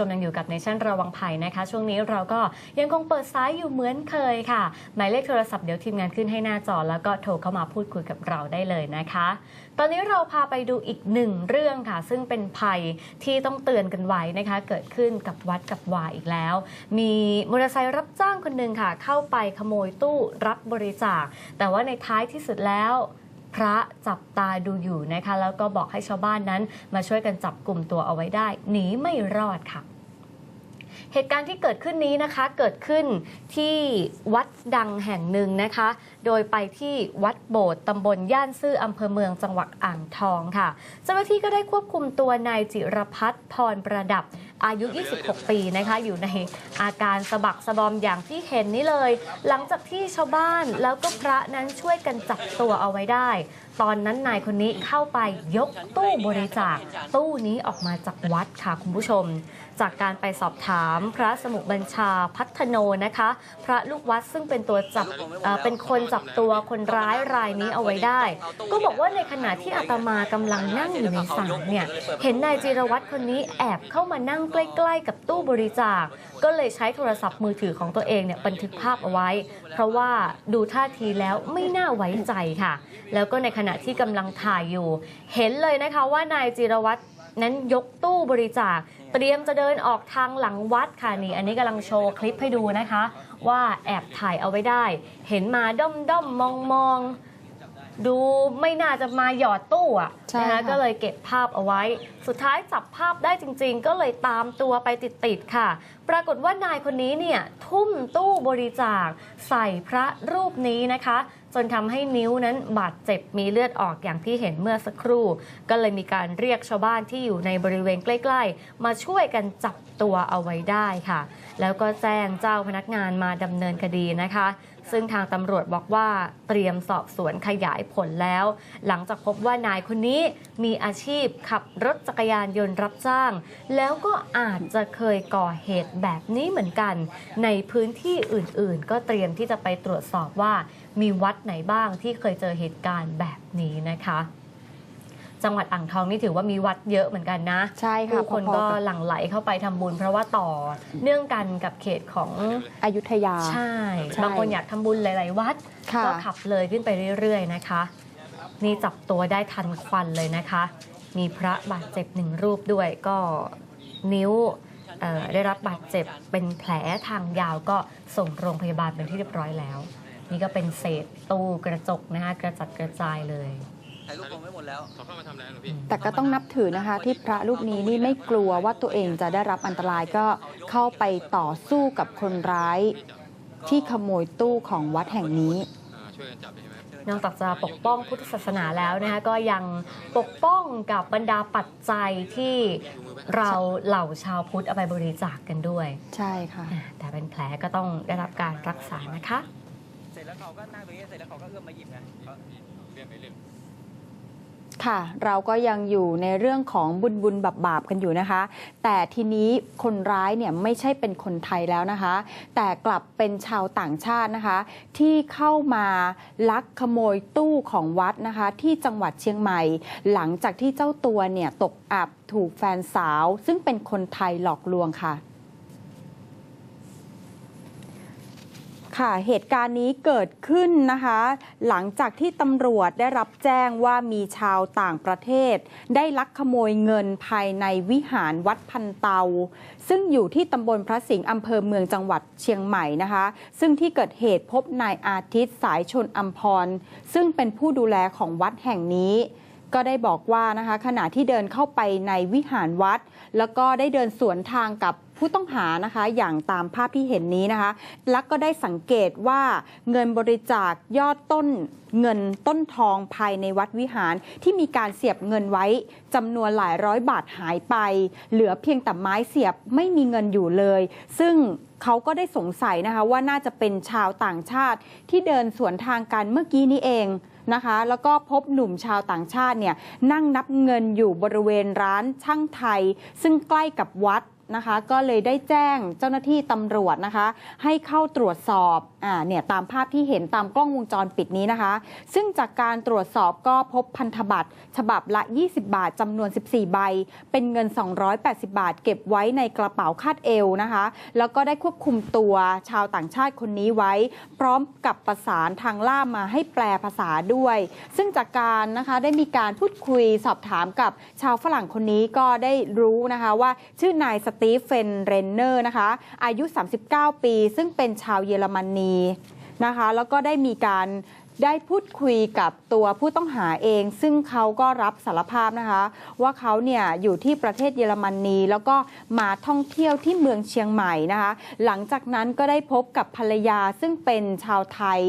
ชมยังอยู่กับในชั้นระวังภัยนะคะ ช่วงนี้เราก็ยังคงเปิดสายอยู่เหมือนเคยค่ะ หมายเลขโทรศัพท์เดี๋ยวทีมงานขึ้นให้หน้าจอ แล้วก็โทรเข้ามาพูดคุยกับเราได้เลยนะคะ ตอนนี้เราพาไปดูอีกหนึ่งเรื่องค่ะ ซึ่งเป็นภัยที่ต้องเตือนกันไว้นะคะ เกิดขึ้นกับวัดกับวาอีกแล้ว มีมอเตอร์ไซค์รับจ้างคนหนึ่งค่ะ เข้าไปขโมยตู้รับบริจาค แต่ว่าในท้ายที่สุดแล้วพระจับตาดูอยู่นะคะ แล้วก็บอกให้ชาวบ้านนั้นมาช่วยกันจับกลุ่มตัวเอาไว้ได้ หนีไม่รอดค่ะ เหตุการณ์ที่เกิดขึ้นนี้นะคะเกิดขึ้นที่วัดดังแห่งหนึ่งนะคะ โดยไปที่วัดโบสถ์ตำบลย่านซื่ออำเภอเมืองจังหวัดอ่างทองค่ะ เจ้าหน้าที่ก็ได้ควบคุมตัวนายจิรพัฒน์พรประดับอายุ 26 ปีนะคะ อยู่ในอาการสะบักสะบอมอย่างที่เห็นนี่เลย หลังจากที่ชาวบ้านแล้วก็พระนั้นช่วยกันจับตัวเอาไว้ได้ ตอนนั้นนายคนนี้เข้าไปยกตู้บริจาคตู้นี้ออกมาจากวัดค่ะคุณผู้ชม จากการไปสอบถามพระสมุบัญชาพัฒโนนะคะ พระลูกวัดซึ่งเป็นตัวจับเอ่อเป็นคนจับตัวคนร้ายรายนี้เอาไว้ได้ ก็บอกว่าในขณะที่อาตมากำลังนั่งอยู่ในศาลเนี่ยเห็นนายจิรวัตรคนนี้แอบเข้ามานั่งใกล้ๆ กับตู้บริจาค ก็เลยใช้โทรศัพท์มือถือของตัวเองเนี่ยบันทึกภาพเอาไว้ เพราะว่าดูท่าทีแล้วไม่น่าไว้ใจค่ะ แล้วก็ในขณะที่กำลังถ่ายอยู่ เห็นเลยนะคะว่านายจิรวัตร นั้นยกตู้บริจาค เตรียมจะเดินออกทางหลังวัดค่ะนี่ อันนี้กำลังโชว์คลิปให้ดูนะคะ ว่าแอบถ่ายเอาไว้ได้ เห็นมาด้อมด้อมมองมองๆดูไม่น่าจะมาหยอดตู้อะใช่นะคะค่ะก็เลยเก็บภาพเอาไว้ สุดท้ายจับภาพได้จริง ๆ ก็เลยตามตัวไปติดๆค่ะ ปรากฏว่านายคนนี้เนี่ยทุ่มตู้บริจาคใส่พระรูปนี้นะคะ จนทำให้นิ้วนั้นบาดเจ็บมีเลือดออกอย่างที่เห็นเมื่อสักครู่ ก็เลยมีการเรียกชาวบ้านที่อยู่ในบริเวณใกล้ๆ มาช่วยกันจับตัวเอาไว้ได้ค่ะ แล้วก็แจ้งเจ้าพนักงานมาดำเนินคดีนะคะ ซึ่งทางตำรวจบอกว่าเตรียมสอบสวนขยายผลแล้ว หลังจากพบว่านายคนนี้มีอาชีพขับรถจักรยานยนต์รับจ้าง แล้วก็อาจจะเคยก่อเหตุแบบนี้เหมือนกัน ในพื้นที่อื่นๆ ก็เตรียมที่จะไปตรวจสอบว่า มีวัดไหนบ้างที่เคยเจอเหตุการณ์แบบนี้นะคะ จังหวัดอ่างทองนี่ถือว่ามีวัดเยอะเหมือนกันนะใช่ค่ะผู้คนพอๆก็กับหลั่งไหลเข้าไปทำบุญ เพราะว่าต่อเนื่องกันกับเขตของอยุธยาใช่ใช่บางคนอยากทำบุญหลาย ๆ วัดค่ะก็ขับเลยขึ้นไปเรื่อย ๆ นะคะ นี่จับตัวได้ทันควันเลยนะคะ มีพระบาดเจ็บหนึ่งรูปด้วยก็นิ้วเอ่อได้รับบาดเจ็บเป็นแผลทางยาวก็ส่งโรงพยาบาลเป็นที่เรียบร้อยแล้ว นี่ก็เป็นเศษตู้กระจกนะคะกระจัดกระจายเลยถ่ายรูปลงไม่หมดแล้วเขาเข้ามาทำอะไรหรอพี่แต่ก็ต้องนับถือนะคะ ที่พระรูปนี้นี่ไม่กลัวว่าตัวเองจะได้รับอันตรายก็เข้าไปต่อสู้กับคนร้าย ที่ขโมยตู้ของวัดแห่งนี้อ่าช่วยกันจับใช่ไหมนอกจากจะปกป้องพุทธศาสนาแล้วนะคะก็ยังปกป้องกับบรรดาปัจจัยที่เราเหล่าชาวพุทธเอาไปบริจาคกันด้วย ใช่ค่ะอ่าแต่เป็นแผลก็ต้องได้รับการรักษานะคะเสร็จ แล้วเขาก็นั่งตรงนี้เสร็จแล้วเขาก็เอื้อมมาหยิบไงเขาเรื่องไหนเรื่องค่ะ เราก็ยังอยู่ในเรื่องของบุญบุญบาปบาปกันอยู่นะคะ แต่ทีนี้คนร้ายเนี่ยไม่ใช่เป็นคนไทยแล้วนะคะ แต่กลับเป็นชาวต่างชาตินะคะ ที่เข้ามาลักขโมยตู้ของวัดนะคะ ที่จังหวัดเชียงใหม่ หลังจากที่เจ้าตัวเนี่ยตกอับถูกแฟนสาว ซึ่งเป็นคนไทยหลอกลวงค่ะ ค่ะเหตุการณ์นี้เกิดขึ้นนะคะ หลังจากที่ตำรวจได้รับแจ้งว่ามีชาวต่างประเทศ ได้ลักขโมยเงินภายในวิหารวัดพันเตา ซึ่งอยู่ที่ตำบลพระสิงห์อำเภอเมืองจังหวัดเชียงใหม่นะคะ ซึ่งที่เกิดเหตุพบนายอาทิตย์สายชนอัมพร ซึ่งเป็นผู้ดูแลของวัดแห่งนี้ก็ได้บอกว่านะคะขณะที่เดินเข้าไปในวิหารวัด แล้วก็ได้เดินสวนทางกับ ผู้ต้องหานะคะอย่างตามภาพที่เห็นนี้นะคะ แล้วก็ได้สังเกตว่าเงินบริจาคยอดต้นเงินต้นทองภายในวัดวิหารที่มีการเสียบเงินไว้จำนวนหลายร้อยบาทหายไป เหลือเพียงแต่ไม้เสียบไม่มีเงินอยู่เลย ซึ่งเขาก็ได้สงสัยนะคะว่าน่าจะเป็นชาวต่างชาติที่เดินสวนทางกันเมื่อกี้นี้เองนะคะ แล้วก็พบหนุ่มชาวต่างชาติเนี่ยนั่งนับเงินอยู่บริเวณร้านช่างไทย ซึ่งใกล้กับวัด นะคะ ก็เลยได้แจ้งเจ้าหน้าที่ตำรวจนะคะ ให้เข้าตรวจสอบอ่าเนี่ยตามภาพที่เห็นตามกล้องวงจรปิดนี้นะคะ ซึ่งจากการตรวจสอบก็พบพันธบัตร ฉบับละ 20 บาทจำนวน 14 ใบ เป็นเงิน 280 บาท เก็บไว้ในกระเป๋าคาดเอวนะคะ แล้วก็ได้ควบคุมตัวชาวต่างชาติคนนี้ไว้ พร้อมกับประสานทางล่ามมาให้แปลภาษาด้วย ซึ่งจากการนะคะได้มีการพูดคุยสอบถามกับชาวฝรั่งคนนี้ก็ได้รู้นะคะว่าชื่อนายสตีเฟนเรนเนอร์นะคะอายุ 39 ปี ซึ่งเป็นชาวเยอรมนีนะคะแล้วก็ได้มีการได้พูดคุยกับตัวผู้ต้องหาเอง ซึ่งเขาก็รับสารภาพนะคะ ว่าเขาเนี่ยอยู่ที่ประเทศเยอรมนีแล้วก็มาท่องเที่ยวที่เมืองเชียงใหม่นะคะ หลังจากนั้นก็ได้พบกับภรรยาซึ่งเป็นชาวไทย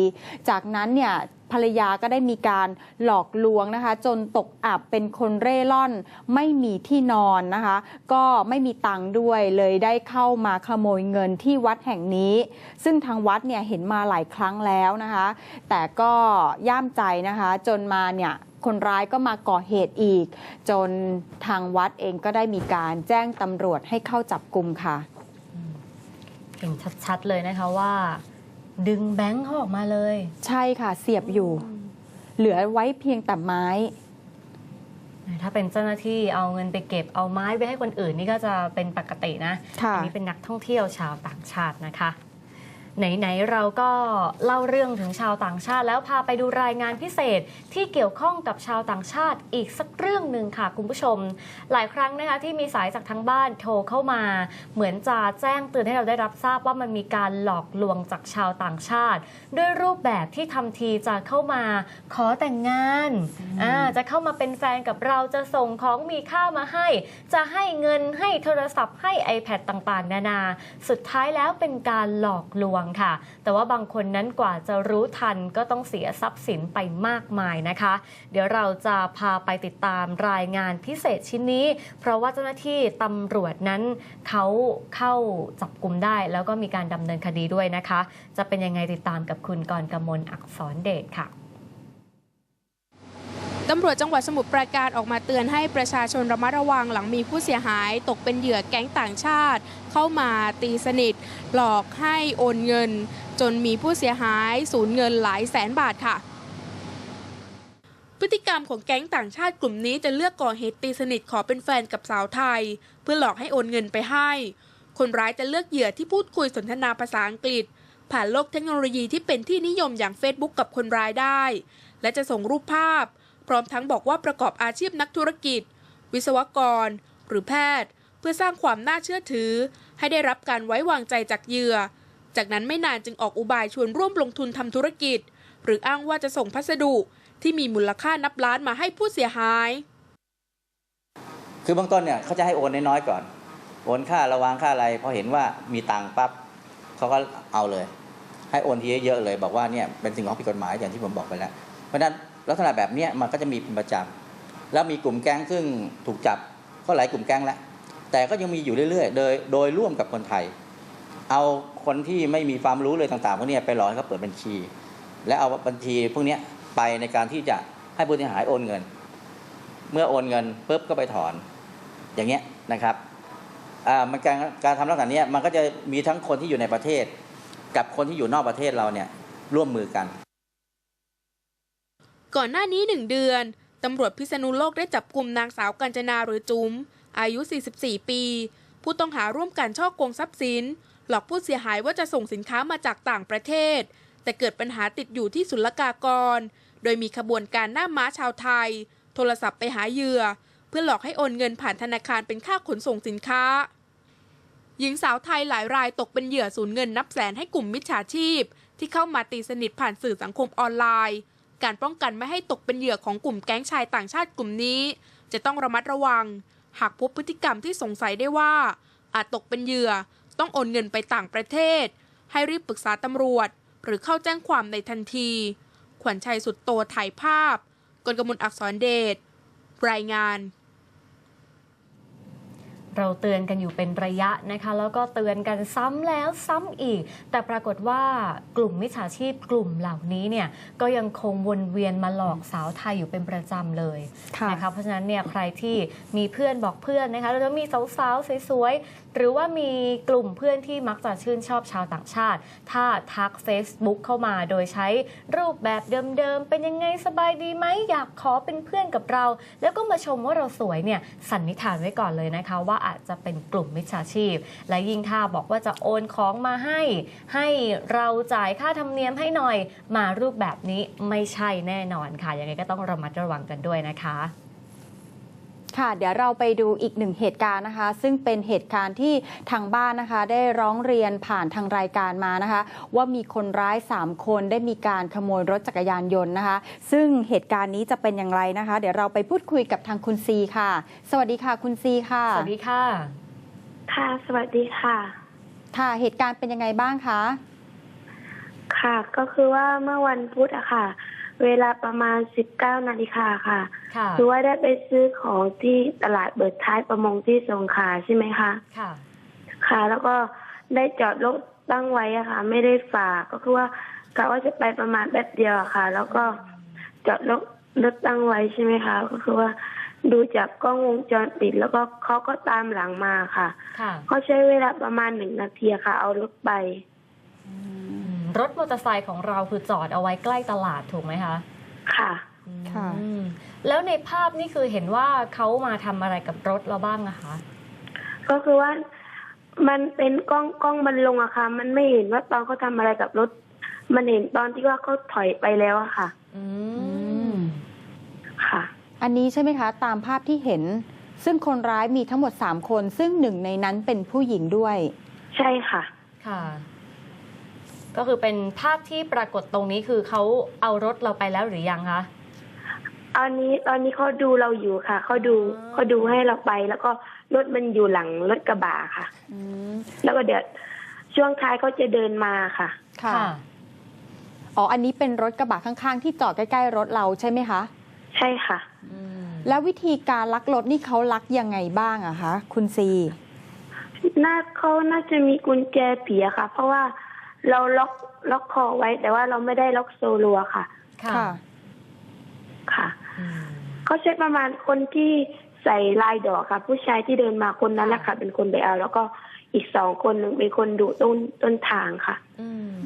จากนั้นเนี่ย ภรรยาก็ได้มีการหลอกลวงนะคะ จนตกอับเป็นคนเร่ร่อน ไม่มีที่นอนนะคะ ก็ไม่มีตังค์ด้วยเลยได้เข้ามาขโมยเงินที่วัดแห่งนี้ ซึ่งทางวัดเนี่ยเห็นมาหลายครั้งแล้วนะคะ แต่ก็ย่ามใจนะคะ จนมาเนี่ยคนร้ายก็มาก่อเหตุอีก จนทางวัดเองก็ได้มีการแจ้งตำรวจให้เข้าจับกลุ่มค่ะ เห็นชัดๆเลยนะคะว่า ดึงแบงค์เขาออกมาเลย ใช่ค่ะเสียบอยู่ เหลือไว้เพียงแต่ไม้ ถ้าเป็นเจ้าหน้าที่เอาเงินไปเก็บเอาไม้ไปให้คนอื่นนี่ก็จะเป็นปกตินะค่ะอันี้เป็นนักท่องเที่ยวชาวต่างชาตินะคะ ไหน ๆ เราก็เล่าเรื่องถึงชาวต่างชาติ แล้วพาไปดูรายงานพิเศษที่เกี่ยวข้องกับชาวต่างชาติอีกสักเรื่องหนึ่งค่ะคุณผู้ชม หลายครั้งนะคะที่มีสายจากทางบ้านโทรเข้ามา เหมือนจะแจ้งเตือนให้เราได้รับทราบว่ามันมีการหลอกลวงจากชาวต่างชาติ ด้วยรูปแบบที่ทำทีจะเข้ามาขอแต่งงานอ่าจะเข้ามาเป็นแฟนกับเราจะส่งของมีค่ามาให้ จะให้เงินให้โทรศัพท์ให้ iPad ต่างๆ นานา สุดท้ายแล้วเป็นการหลอกลวงค่ะ แต่ว่าบางคนนั้นกว่าจะรู้ทันก็ต้องเสียทรัพย์สินไปมากมายนะคะ เดี๋ยวเราจะพาไปติดตามรายงานพิเศษชิ้นนี้ เพราะว่าเจ้าหน้าที่ตำรวจนั้นเขาเข้าจับกลุ่มได้ แล้วก็มีการดำเนินคดีด้วยนะคะ จะเป็นยังไงติดตามกับคุณกรกมลอักษรเดชค่ะตำรวจจังหวัดสมุทรปราการออกมาเตือนให้ประชาชนระมัดระวังหลังมีผู้เสียหาย ตกเป็นเหยื่อแก๊งต่างชาติ เข้ามาตีสนิท หลอกให้โอนเงิน จนมีผู้เสียหายสูญเงินหลายแสนบาทค่ะพฤติกรรมของแก๊งต่างชาติกลุ่มนี้จะเลือกก่อเหตุตีสนิทขอเป็นแฟนกับสาวไทย เพื่อหลอกให้โอนเงินไปให้ คนร้ายจะเลือกเหยื่อที่พูดคุยสนทนาภาษาอังกฤษ ผ่านโลกเทคโนโลยีที่เป็นที่นิยมอย่าง Facebook กับคนร้ายได้ และจะส่งรูปภาพ พร้อมทั้งบอกว่าประกอบอาชีพนักธุรกิจ วิศวกร หรือแพทย์ เพื่อสร้างความน่าเชื่อถือ ให้ได้รับการไว้วางใจจากเหยื่อ จากนั้นไม่นานจึงออกอุบายชวนร่วมลงทุนทำธุรกิจ หรืออ้างว่าจะส่งพัสดุที่มีมูลค่านับล้านมาให้ผู้เสียหาย คือเบื้องต้นเนี่ยเขาจะให้โอนน้อยๆก่อน โอนค่าระวางค่าอะไรพอเห็นว่ามีตังค์ปั๊บเขาก็เอาเลย ให้โอนทีเยอะๆเลย บอกว่าเนี่ยเป็นสิ่งของผิดกฎหมายอย่างที่ผมบอกไปแล้ว เพราะฉะนั้นลักษณะแบบนี้มันก็จะมีเป็นประจำแล้วมีกลุ่มแก๊งซึ่งถูกจับก็หลายกลุ่มแก๊งแล้ว แต่ก็ยังมีอยู่เรื่อยๆ โดยโดยร่วมกับคนไทย เอาคนที่ไม่มีความรู้เลยต่างๆพวกเนี้ยไปหลอกให้เขาเปิดบัญชี และเอาบัญชีพวกนี้ไปในการที่จะให้ผู้เสียหายโอนเงิน เมื่อโอนเงินปุ๊บก็ไปถอน อย่างเงี้ยนะครับมันการการทำลักษณะนี้มันก็จะมีทั้งคนที่อยู่ในประเทศ กับคนที่อยู่นอกประเทศเราเนี่ยร่วมมือกัน ก่อนหน้านี้หนึ่งเดือนตำรวจพิษณุโลกได้จับกลุ่มนางสาวกัญจนาหรือจุ๋ม อายุ 44 ปี ผู้ต้องหาร่วมกันช่อโกงทรัพย์สิน หลอกผู้เสียหายว่าจะส่งสินค้ามาจากต่างประเทศ แต่เกิดปัญหาติดอยู่ที่ศุลกากร โดยมีขบวนการหน้าม้าชาวไทย โทรศัพท์ไปหาเหยื่อ เพื่อหลอกให้โอนเงินผ่านธนาคารเป็นค่าขนส่งสินค้า หญิงสาวไทยหลายรายตกเป็นเหยื่อสูญเงินนับแสนให้กลุ่มมิจฉาชีพ ที่เข้ามาตีสนิทผ่านสื่อสังคมออนไลน์การป้องกันไม่ให้ตกเป็นเหยื่อของกลุ่มแก๊งชายต่างชาติกลุ่มนี้ จะต้องระมัดระวัง หากพบพฤติกรรมที่สงสัยได้ว่า อาจตกเป็นเหยื่อ ต้องโอนเงินไปต่างประเทศ ให้รีบปรึกษาตำรวจ หรือเข้าแจ้งความในทันที ขวัญชัยสุดโตถ่ายภาพ กนกมลอักษรเดชรายงาน เราเตือนกันอยู่เป็นระยะนะคะ แล้วก็เตือนกันซ้ำแล้วซ้ำอีก แต่ปรากฏว่ากลุ่มมิจฉาชีพกลุ่มเหล่านี้เนี่ยก็ยังคงวนเวียนมาหลอกสาวไทยอยู่เป็นประจำเลยค่ะนะคะเพราะฉะนั้นเนี่ยใครที่มีเพื่อนบอกเพื่อนนะคะเราจะมีสาวๆสวยๆหรือว่ามีกลุ่มเพื่อนที่มักจะชื่นชอบชาวต่างชาติ ถ้าทัก Facebook เข้ามาโดยใช้รูปแบบเดิมๆเป็นยังไงสบายดีไหมอยากขอเป็นเพื่อนกับเรา แล้วก็มาชมว่าเราสวยเนี่ยสันนิษฐานไว้ก่อนเลยนะคะว่าอาจจะเป็นกลุ่มมิจฉาชีพ และยิ่งถ้าบอกว่าจะโอนของมาให้ ให้เราจ่ายค่าธรรมเนียมให้หน่อยมารูปแบบนี้ไม่ใช่แน่นอนค่ะยังไงก็ต้องระมัดระวังกันด้วยนะคะ ค่ะ เดี๋ยวเราไปดูอีกหนึ่งเหตุการณ์นะคะ ซึ่งเป็นเหตุการณ์ที่ทางบ้านนะคะ ได้ร้องเรียนผ่านทางรายการมานะคะ ว่ามีคนร้าย 3 คนได้มีการขโมยรถจักรยานยนต์นะคะ ซึ่งเหตุการณ์นี้จะเป็นอย่างไรนะคะ เดี๋ยวเราไปพูดคุยกับทางคุณซีค่ะ สวัสดีค่ะ คุณซีค่ะ สวัสดีค่ะ ค่ะ สวัสดีค่ะ ค่ะเหตุการณ์เป็นยังไงบ้างคะ ค่ะ ก็คือว่าเมื่อวันพุธอะค่ะ เวลาประมาณ 19 นาฬิกาค่ะ ค่ะ คือว่าได้ไปซื้อของที่ตลาดเบิดท้ายประมงที่สงขลาใช่ไหมคะ ค่ะ ค่ะ แล้วก็ได้จอดรถตั้งไว้อะค่ะ ไม่ได้ฝากก็คือว่ากะว่าจะไปประมาณแป๊บเดียวอะค่ะ แล้วก็จอดรถรถตั้งไว้ใช่ไหมคะ ก็คือว่าดูจากกล้องวงจรปิดแล้วก็เขาก็ตามหลังมาค่ะค่ะเขาใช้เวลาประมาณหนึ่งนาทีค่ะ เอารถไปอืม รถมอเตอร์ไซค์ของเราคือจอดเอาไว้ใกล้ตลาดถูกไหมคะค่ะค่ะอืมแล้วในภาพนี่คือเห็นว่าเขามาทำอะไรกับรถเราบ้างอะคะ ก็คือว่ามันเป็นกล้องกล้องมันลงอะค่ะ มันไม่เห็นว่าตอนเขาทำอะไรกับรถ มันเห็นตอนที่ว่าเขาถอยไปแล้วอะค่ะ อืมมค่ะ อันนี้ใช่ไหมคะ ตามภาพที่เห็น ซึ่งคนร้ายมีทั้งหมด3คน ซึ่งหนึ่งในนั้นเป็นผู้หญิงด้วย ใช่ค่ะ ค่ะ ก็คือเป็นภาพที่ปรากฏตรงนี้คือเขาเอารถเราไปแล้วหรือยังคะอันนี้ตอนนี้เขาดูเราอยู่ค่ะเขาดูอ๋อเขาดูให้เราไปแล้วก็รถมันอยู่หลังรถกระบะค่ะอืมแล้วก็เดี๋ยวช่วงท้ายเขาจะเดินมาค่ะ ค่ะอ๋ออันนี้เป็นรถกระบะข้างๆ ที่จอดใกล้ๆรถเราใช่ไหมคะ ใช่ค่ะอืมแล้ววิธีการลักรถนี่เขาลักยังไงบ้างอะคะคุณซีน่าเขาน่าจะมีกุญแจผีอะค่ะ เพราะว่า เราล็อกล็อกคอไว้ แต่ว่าเราไม่ได้ล็อกโซลัวค่ะ ค่ะ ค่ะอืมเขาใช้ประมาณคนที่ใส่ลายดอกค่ะ ผู้ชายที่เดินมาคนนั้นแหละค่ะ เป็นคนไปเอา แล้วก็อีกสองคนหนึ่งเป็นคนดูต้นต้นทางค่ะ อืม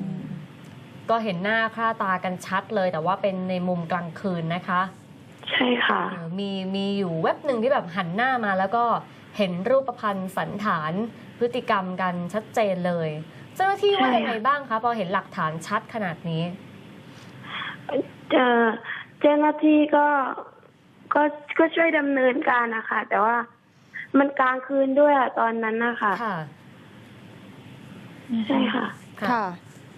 ก็เห็นหน้าค่าตากันชัดเลย แต่ว่าเป็นในมุมกลางคืนนะคะ ใช่ค่ะเออมีมีอยู่เว็บหนึ่งที่แบบหันหน้ามาแล้วก็เห็นรูปพันธ์สันฐานพฤติกรรมกันชัดเจนเลย เจ้าหน้าที่ว่าใช่ยังไงบ้างคะพอเห็นหลักฐานชัดขนาดนี้เอ่อเจ้าหน้าที่ก็ก็ก็ช่วยดำเนินการนะคะแต่ว่ามันกลางคืนด้วยอะตอนนั้นนะคะค่ะใช่ค่ะค่ะ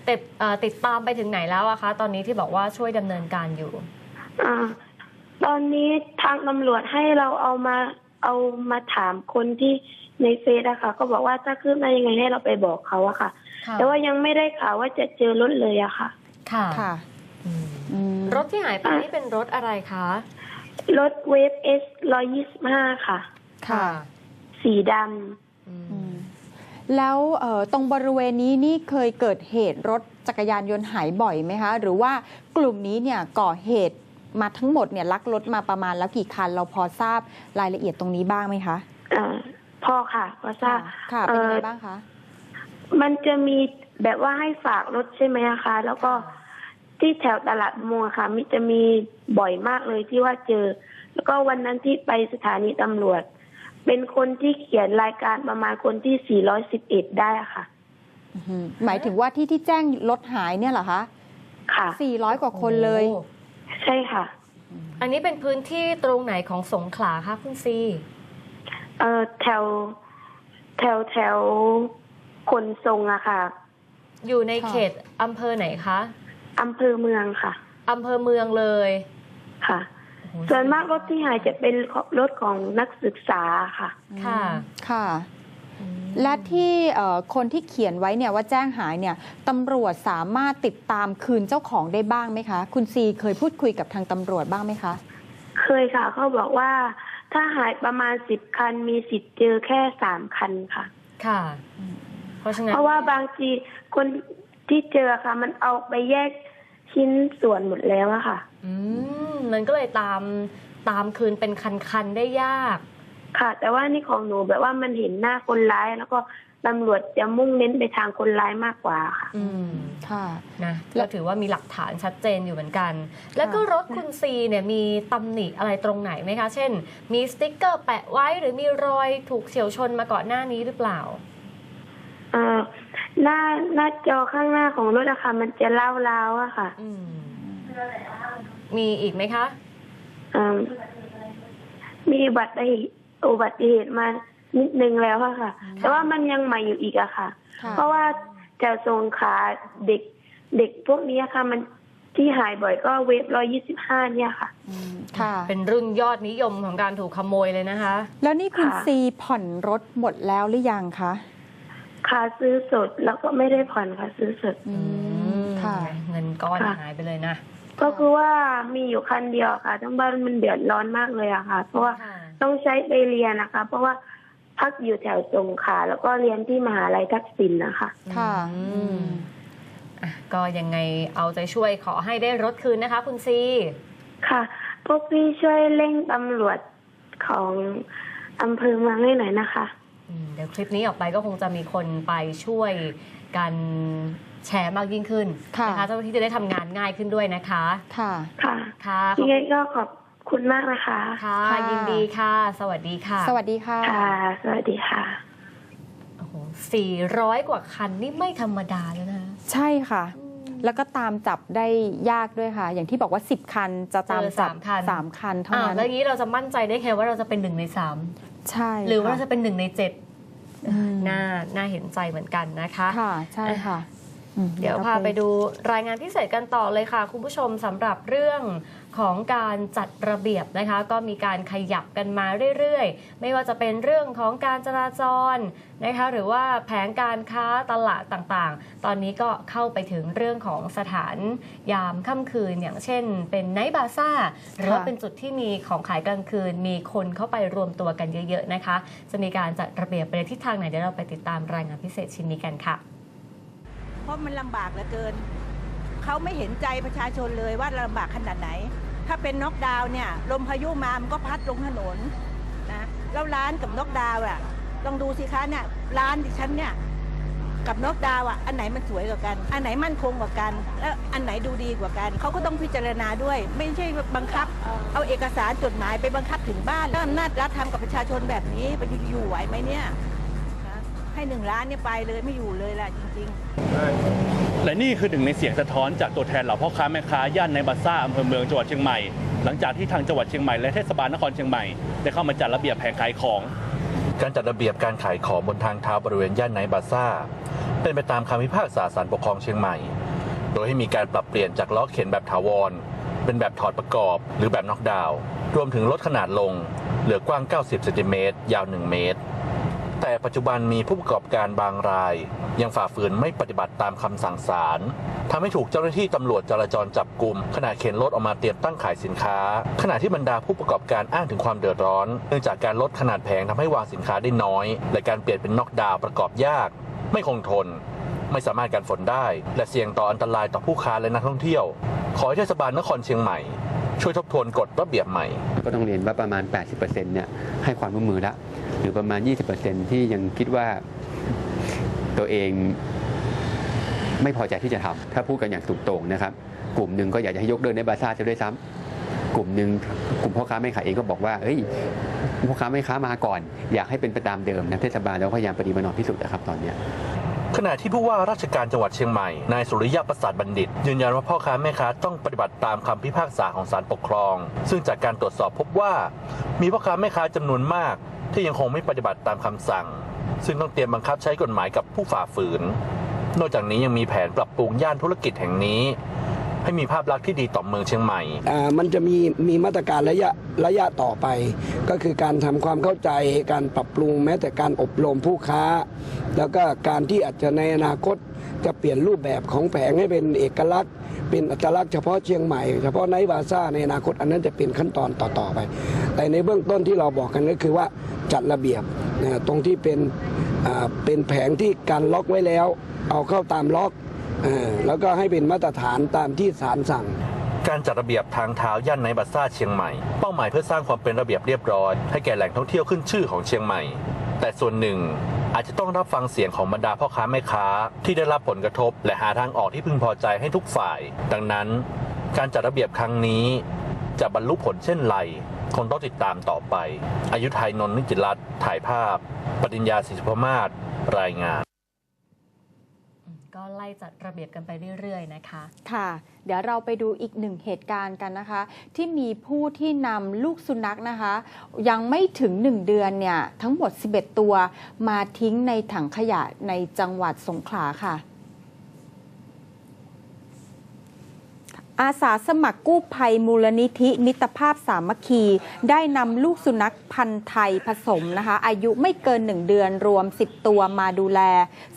ติดเอ่อติดตามไปถึงไหนแล้วอะคะ ตอนนี้ที่บอกว่าช่วยดำเนินการอยู่อ่าตอนนี้ทางตำรวจให้เราเอามาเอามาถามคนที่ในเฟซอะค่ะ ก็บอกว่าถ้าขึ้นมายังไงให้เราไปบอกเขาอะค่ะค่ะ แต่ว่ายังไม่ได้ข่าวว่าจะเจอรถเลยอะค่ะ ค่ะค่ะอืมอืมรถที่หายไปนี่เป็นรถอะไรคะ รถเวฟเอสร้อยี่สิบห้าค่ะ ค่ะ สีดอืมอืมแล้วเอ่อตรงบริเวณนี้นี่เคยเกิดเหตุรถจักรยานยนต์หายบ่อยไหมคะ หรือว่ากลุ่มนี้เนี่ยก่อเหตุมาทั้งหมดเนี่ยลักรถมาประมาณแล้วกี่คัน เราพอทราบรายละเอียดตรงนี้บ้างไหมคะำอ่าพ่อค่ะ พอทราบค่ะเป็นยังไงบ้างคะ มันจะมีแบบว่าให้ฝากรถใช่ไหมอะคะ แล้วก็ที่แถวตลาดประมงอะค่ะมิจะมีบ่อยมากเลยที่ว่าเจอ แล้วก็วันนั้นที่ไปสถานีตำรวจ เป็นคนที่เขียนรายการประมาณคนที่ 411 ได้อะค่ะอื้อหือหมายถึงว่าที่ที่แจ้งรถหายเนี่ยเหรอคะ ค่ะ 400 กว่าคนเลยโอ้ใช่ค่ะ อันนี้เป็นพื้นที่ตรงไหนของสงขลาคะคุณซี เอ่อแถว แถวแถว ขนทรงอะค่ะ อยู่ในค่ะเขตอำเภอไหนคะอำเภอเมืองค่ะอำเภอเมืองเลยค่ะโอ้โหส่วนมากรถที่หายจะเป็นรถของนักศึกษาค่ะ ค่ะค่ะอืมและที่เอ่อคนที่เขียนไว้เนี่ยว่าแจ้งหายเนี่ยตำรวจสามารถติดตามคืนเจ้าของได้บ้างไหมคะ คุณซีเคยพูดคุยกับทางตำรวจบ้างไหมคะ เคยค่ะเขาบอกว่าถ้าหายประมาณสิบคันมีสิทธิ์เจอแค่สามคันค่ะ ค่ะเพ ราะฉะนั้นเพราะว่าบางทีคนที่เจอค่ะ มันเอาไปแยกชิ้นส่วนหมดแล้วอะค่ะ อืมมันก็เลยตามตามคืนเป็นคันๆได้ยาก ค่ะ แต่ว่านี่ของหนูแบบว่ามันเห็นหน้าคนร้ายแล้วก็ตำรวจจะมุ่งเน้นไปทางคนร้ายมากกว่าค่ะ อืมค่ะนะแล้ก็วถือว่ามีหลักฐานชัดเจนอยู่เหมือนกัน แล้วก็รถคุณซีเนี่ยมีตำหนิอะไรตรงไหนไหมคะ เช่น มีสติ๊กเกอร์แปะไว้หรือมีรอยถูกเฉียวชนมาก่อนหน้านี้หรือเปล่าเอ่อหน้าหน้าจอข้างหน้าของรถอะค่ะ มันจะเล่าเล้าวๆอะค่ะอืมมีอีกไหมคะเอิ่มมีอุบัติเหตุอุบัติเหตุมานิดนึงแล้วอะค่ะ แต่ว่ามันยังใหม่อยู่อีกอะค่ะ ค่ะ เพราะว่าแถวทรงขาเด็กเด็กพวกนี้ค่ะ มันที่หายบ่อยก็เวฟร้อยยี่สิบห้าเนี่ยค่ะ อืมค่ะ เป็นรุ่นยอดนิยมของการถูกขโมยเลยนะคะ แล้วนี่คุณค่ะ ซีผ่อนรถหมดแล้วหรือยังคะ ค่าซื้อสดแล้วก็ไม่ได้ผ่อนค่ะซื้อสด อือืมมค่ะ เงินก้อนค่ะ หายไปเลยนะก็คือว่ามีอยู่คันเดียวค่ะ ทั้งบ้านมันเดือดร้อนมากเลยอะค่ะ เพราะว่าค่ะต้องใช้ไปเรียนนะคะ เพราะว่าพักอยู่แถวสงขลาแล้วก็เรียนที่มหาลัยทักษิณนะคะ ค่ะอืมอืมอะก็ยังไงเอาใจช่วยขอให้ได้รถคืนนะคะ คุณซี ค่ะ พวกพี่ช่วยเร่งตำรวจของอำเภอเมืองให้หน่อยนะคะอืม เดี๋ยวคลิปนี้ออกไปก็คงจะมีคนไปช่วยกันแชร์มากยิ่งขึ้นค่ะนะคะเจ้าหน้าที่จะได้ทำงานง่ายขึ้นด้วยนะคะ ค่ะ ค่ะค่ะขอบยังไงก็ขอบคุณมากนะคะ ค่ะ ค่ะ ยินดีค่ะ สวัสดีค่ะสวัสดีค่ะ ค่ะ สวัสดีค่ะ โอ้โหสี่ร้อยกว่าคันนี่ไม่ธรรมดาแล้วนะใช่ค่ะ แล้วก็ตามจับได้ยากด้วยค่ะ อย่างที่บอกว่า 10 คันจะตามจับเจอสามคัน สามคันเท่าอ่านั้น แล้วอย่างนี้เราจะมั่นใจได้แค่ว่าเราจะเป็นหนึ่งในสาม ใช่หรือว่าเราค่จะเป็นหนึ่งในเจ็ดอืมน่าน่าเห็นใจเหมือนกันนะคะค่ะใช่ค่ะอืมเดี๋ยวพาไปดูรายงานพิเศษกันต่อเลยค่ะ คุณผู้ชมสำหรับเรื่อง ของการจัดระเบียบนะคะ ก็มีการขยับกันมาเรื่อยๆ ไม่ว่าจะเป็นเรื่องของการจราจรนะคะ หรือว่าแผงการค้าตลาดต่างๆ ตอนนี้ก็เข้าไปถึงเรื่องของสถานยามค่ำคืนอย่างเช่น เป็นไนท์บาซ่าหรือว่าเป็นจุดที่มีของขายกลางคืน มีคนเข้าไปรวมตัวกันเยอะๆนะคะ จะมีการจัดระเบียบไปในทิศทางไหนเดี๋ยวเราไปติดตามรายงานพิเศษชิ้นนี้กันค่ะ เพราะมันลำบากเหลือเกิน เขาไม่เห็นใจประชาชนเลยว่าลำบากขนาดไหน ถ้าเป็นน็อกดาวน์เนี่ยลมพายุมามันก็พัดลงถนนนะแล้วร้านกับน็อกดาวน์อะลองดูสิคะเนี่ยร้านดิฉันเนี่ยกับน็อกดาวอะอันไหนมันสวยกว่ากัน อันไหนมั่นคงกว่ากัน แล้วอันไหนดูดีกว่ากันเขาก็ต้องพิจารณาด้วย ไม่ใช่บังคับ เอาเอกสารจดหมายไปบังคับถึงบ้านแล้วอำนาจรัฐทำกับประชาชนแบบนี้ไปอยู่ไหวไหมเนี่ยให้หนึ่งล้านเนี่ยไปเลยไม่อยู่เลยแหละจริง ๆ และนี่คือหนึ่งในเสียงสะท้อนจากตัวแทนเหล่าพ่อค้าแม่ค้าย่านในบาซ่าอำเภอเมืองจังหวัดเชียงใหม่ หลังจากที่ทางจังหวัดเชียงใหม่และเทศบาลนครเชียงใหม่ได้เข้ามาจัดระเบียบแผงขายของการจัดระเบียบการขายของบนทางเท้าบริเวณย่านไนบาซ่า เป็นไปตามคำพิพากษาศาลปกครองเชียงใหม่ โดยให้มีการปรับเปลี่ยนจากล้อเข็นแบบถาวร เป็นแบบถอดประกอบหรือแบบน็อกดาวน์รวมถึงลดขนาดลง เหลือกว้าง 90 เซนติเมตรยาว 1 เมตร แต่ปัจจุบันมีผู้ประกอบการบางราย ยังฝ่าฝืนไม่ปฏิบัติตามคำสั่งศาลทำให้ถูกเจ้าหน้าที่ตำรวจจราจรจับกลุ่มขณะเข็นรถออกมาเตรียมตั้งขายสินค้า ขณะที่บรรดาผู้ประกอบการอ้างถึงความเดือดร้อน เนื่องจากการลดขนาดแผงทำให้วางสินค้าได้น้อย และการเปลี่ยนเป็นน็อกดาวน์ประกอบยาก ไม่คงทน ไม่สามารถกันฝนได้ และเสี่ยงต่ออันตรายต่อผู้ค้าและนักท่องเที่ยว ขอให้เทศบาลนครเชียงใหม่ช่วยทบทวนกฎระเบียบใหม่ ก็ต้องเรียนว่าประมาณ 80%เนี่ยให้ความร่วมมือและ หรือประมาณ 20%ที่ยังคิดว่าตัวเองไม่พอใจที่จะทำถ้าพูดกันอย่างถูกโต่งนะครับ กลุ่มหนึ่งก็อยากจะให้ยกเลิกในบาซ่าจะด้วยซ้ำกลุ่มหนึ่งกลุ่มพ่อค้าแม่ขายเองก็บอกว่าเฮ้ยพ่อค้าแม่ค้ามาก่อน อยากให้เป็นไปตามเดิมนะเทศบาลแล้วพยายามปฏิบัติหนอมที่สุดนะครับตอนเนี้ยขณะที่ผู้ว่าราชการจังหวัดเชียงใหม่ นายสุริยะประสาทบัณฑิต ยืนยันว่าพ่อค้าแม่ค้าต้องปฏิบัติตามคำพิพากษาของศาลปกครอง ซึ่งจากการตรวจสอบพบว่า มีพ่อค้าแม่ค้าจำนวนมาก ที่ยังคงไม่ปฏิบัติตามคำสั่ง ซึ่งต้องเตรียมบังคับใช้กฎหมายกับผู้ฝ่าฝืน นอกจากนี้ยังมีแผนปรับปรุงย่านธุรกิจแห่งนี้ ให้มีภาพลักษณ์ที่ดีต่อเมืองเชียงใหม่มันจะมีมีมาตรการระยะระยะต่อไป ก็คือการทำความเข้าใจการปรับปรุงแม้แต่การอบรมผู้ค้า แล้วก็การที่อาจจะในอนาคต จะเปลี่ยนรูปแบบของแผงให้เป็นเอกลักษณ์ เป็นอัตลักษณ์เฉพาะเชียงใหม่ เฉพาะไนท์บาซ่าในอนาคตอันนั้นจะเป็นขั้นตอนต่อๆไป แต่ในเบื้องต้นที่เราบอกกันก็คือว่าจัดระเบียบนะตรงที่เป็นเป็นแผงที่การล็อกไว้แล้ว เอาเข้าตามล็อกอแล้วก็ให้เป็นมาตรฐานตามที่ศาลสั่งการจัดระเบียบทางเท้าย่านไนบัสซ่าเชียงใหม่ เป้าหมายเพื่อสร้างความเป็นระเบียบเรียบร้อย ให้แก่แหล่งท่องเที่ยวขึ้นชื่อของเชียงใหม่ แต่ส่วนหนึ่งอาจจะต้องรับฟังเสียงของบรรดาพ่อค้าแม่ค้า ที่ได้รับผลกระทบ และหาทางออกที่พึงพอใจให้ทุกฝ่าย ดังนั้นการจัดระเบียบครั้งนี้ จะบรรลุผลเช่นไรคงต้องติดตามต่อไปอายุไทยนนท์นิจิรัตถ่ายภาพ ปริญญาศิษพมาศรายงาน ก็ไล่จัดระเบียบกันไปเรื่อยๆนะคะ ค่ะ เดี๋ยวเราไปดูอีกหนึ่งเหตุการณ์กันนะคะ ที่มีผู้ที่นำลูกสุนัขนะคะ ยังไม่ถึง 1 เดือนเนี่ยทั้งหมด 11 ตัว มาทิ้งในถังขยะในจังหวัดสงขลาค่ะ อาสาสมัครกู้ภัยมูลนิธิมิตรภาพสามัคคี ได้นำลูกสุนัขพันธุ์ไทยผสมนะคะ อายุไม่เกิน 1 เดือนรวม 10 ตัวมาดูแล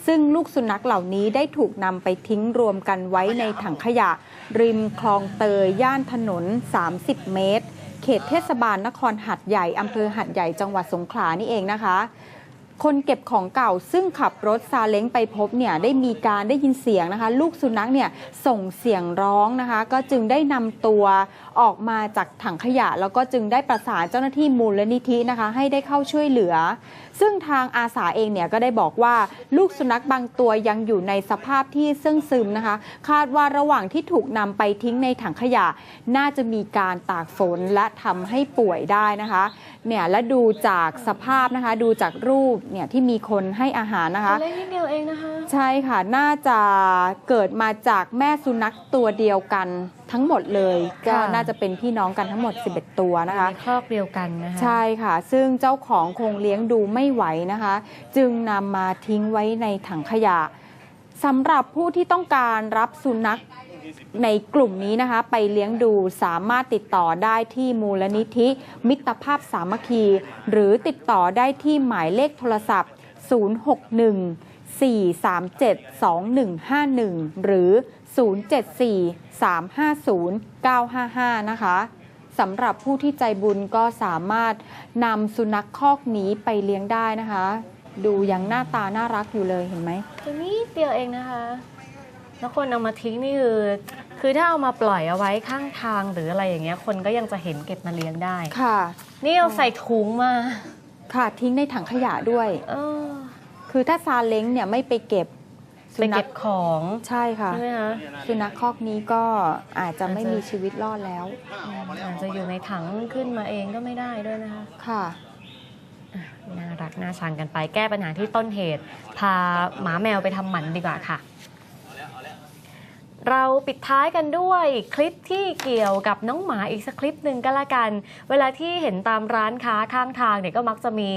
ซึ่งลูกสุนัขเหล่านี้ได้ถูกนำไปทิ้งรวมกันไว้ในถังขยะ ริมคลองเตยย่านถนน 30 เมตร เขตเทศบาลนครหัดใหญ่อำเภอหัดใหญ่จังหวัดสงขลานี่เองนะคะ คนเก็บของเก่าซึ่งขับรถซาเล้งไปพบเนี่ยได้มีการได้ยินเสียงนะคะ ลูกสุนัขเนี่ยส่งเสียงร้องนะคะ ก็จึงได้นำตัวออกมาจากถังขยะ แล้วก็จึงได้ประสานเจ้าหน้าที่มูลนิธินะคะ ให้ได้เข้าช่วยเหลือ ซึ่งทางอาสาเองเนี่ยก็ได้บอกว่าลูกสุนัขบางตัวยังอยู่ในสภาพที่ซึ่งซึมนะคะ คาดว่าระหว่างที่ถูกนำไปทิ้งในถังขยะ น่าจะมีการตากฝนและทำให้ป่วยได้นะคะเนี่ยและดูจากสภาพนะคะ ดูจากรูปเนี่ยที่มีคนให้อาหารนะคะเล่นนิดเดียวเองนะคะ ใช่ค่ะน่าจะเกิดมาจากแม่สุนัขตัวเดียวกัน ทั้งหมดเลยก็ค่ะน่าจะเป็นพี่น้องกันทั้งหมด 11 ตัวนะคะในครอบเดียวกันนะคะใช่ค่ะ ซึ่งเจ้าของคงเลี้ยงดูไม่ไหวนะคะ จึงนำมาทิ้งไว้ในถังขยะสำหรับผู้ที่ต้องการรับสุนัขในกลุ่มนี้นะคะ ไปเลี้ยงดูสามารถติดต่อได้ที่มูลนิธิ มิตรภาพสามัคคี หรือติดต่อได้ที่หมายเลขโทรศัพท์ 061 437 2151 หรือ 074 350 955 นะคะสำหรับผู้ที่ใจบุญก็สามารถนำสุนัขคอกนี้ไปเลี้ยงได้นะคะ ดูยังหน้าตาน่ารักอยู่เลยเห็นไหมตัวนี้เดียวเองนะคะแล้วคนเอามาทิ้งนี่คือคือถ้าเอามาปล่อยเอาไว้ข้างทางหรืออะไรอย่างเงี้ย คนก็ยังจะเห็นเก็บมาเลี้ยงได้ค่ะ นี่เอาใส่ถุงมา ค่ะทิ้งในถังขยะด้วยเออคือถ้าซาเล้งเนี่ยไม่ไปเก็บ ไปเก็บของใช่ค่ะใช่ไหมคะสุนัขคอกนี้ก็อาจจะไม่มีชีวิตรอดแล้วอาจจะอยู่ในถังขึ้นมาเองก็ไม่ได้ด้วยนะคะค่ะน่ารักน่าชังกันไปแก้ปัญหาที่ต้นเหตุ พาหมาแมวไปทำหมันดีกว่าค่ะ เราปิดท้ายกันด้วยคลิปที่เกี่ยวกับน้องหมาอีกสักคลิปหนึ่งก็แล้วกัน เวลาที่เห็นตามร้านค้าข้างทางเนี่ยก็มักจะมี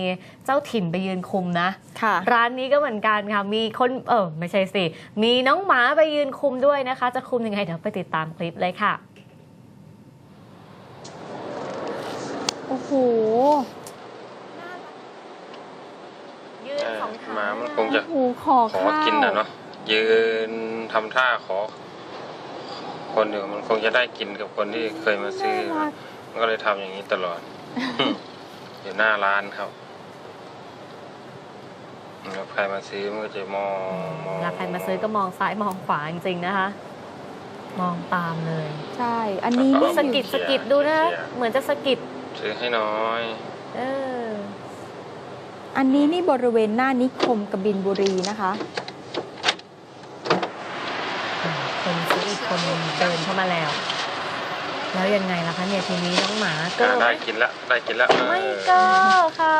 เจ้าถิ่นไปยืนคุมนะค่ะร้านนี้ก็เหมือนกันค่ะ มีคนเออไม่ใช่สิ มีน้องหมาไปยืนคุมด้วยนะคะ จะคุมยังไงเดี๋ยวไปติดตามคลิปเลยค่ะ โอ้โหยืนสองขาหมามันคงจะโอ้โหขอขอข้าวกินนะเนาะยืนทำท่าขอ คนอยู่มันคงจะได้กินกับคนที่เคยมาซื้อน่ารักมันก็เลยทำอย่างนี้ตลอด อยู่หน้าร้านครับแล้วใครมาซื้อมันก็จะมองมองเวลาใครมาซื้อก็มองซ้ายมองขวาจริงๆนะคะ มองตามเลย ใช่ อันนี้แล้วสะกิดสะกิดดูนะ เหมือนจะสะกิดซื้อให้น้อย เออ อันนี้นี่บริเวณหน้านิคมกบินบุรีนะคะ คนซื้ออีกคนหนึงเดินเข้ามาแล้ว แล้วยังไงล่ะคะเนี่ยทีนี้น้องหมาก็อ่าได้กินละได้กินละไม่เออก็ค่ะ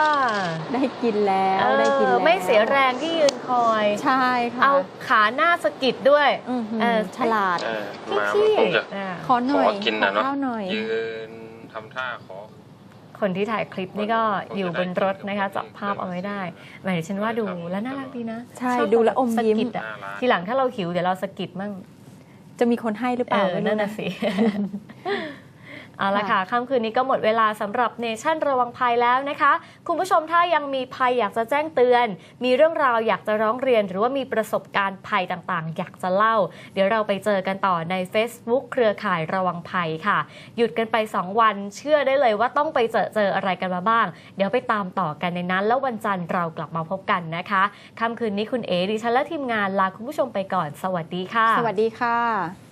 ได้กินแล้วเออได้กินแล้วไม่เสียแรงที่ยืนคอยใช่ค่ะเอาขาหน้าสะกิดด้วยอื้อหือเออฉลาดเออหมามันคงจะอ่าขอหน่อยขอกินนะเนอะข้าวหน่อยยืนทำท่าขอคนที่ถ่ายคลิปนี่ก็อยู่บนรถนะคะจับภาพเอาไว้ได้หมายถึงฉันว่าดูแล้วน่ารักดีนะ ใช่ชอบดูแล้วอมยิ้มสะกิดอะทีหลังถ้าเราหิวเดี๋ยวเราสะกิดมั่ง จะมีคนให้หรือเปเอล่าอไม่รู้นั่นน่ะสิ เอาละค่ะค่ำคืนนี้ก็หมดเวลาสำหรับเนชั่นระวังภัยแล้วนะคะ คุณผู้ชมถ้ายังมีภัยอยากจะแจ้งเตือน มีเรื่องราวอยากจะร้องเรียน หรือว่ามีประสบการณ์ภัยต่างๆ อยากจะเล่า เดี๋ยวเราไปเจอกันต่อใน Facebook เครือข่ายระวังภัยค่ะ หยุดกันไป 2 วันเชื่อได้เลยว่าต้องไปเจอเจออะไรกันมาบ้าง เดี๋ยวไปตามต่อกันในนั้น แล้ววันจันทร์เรากลับมาพบกันนะคะค่ำคืนนี้คุณเอดิฉันและทีมงานลาคุณผู้ชมไปก่อน สวัสดีค่ะ สวัสดีค่ะ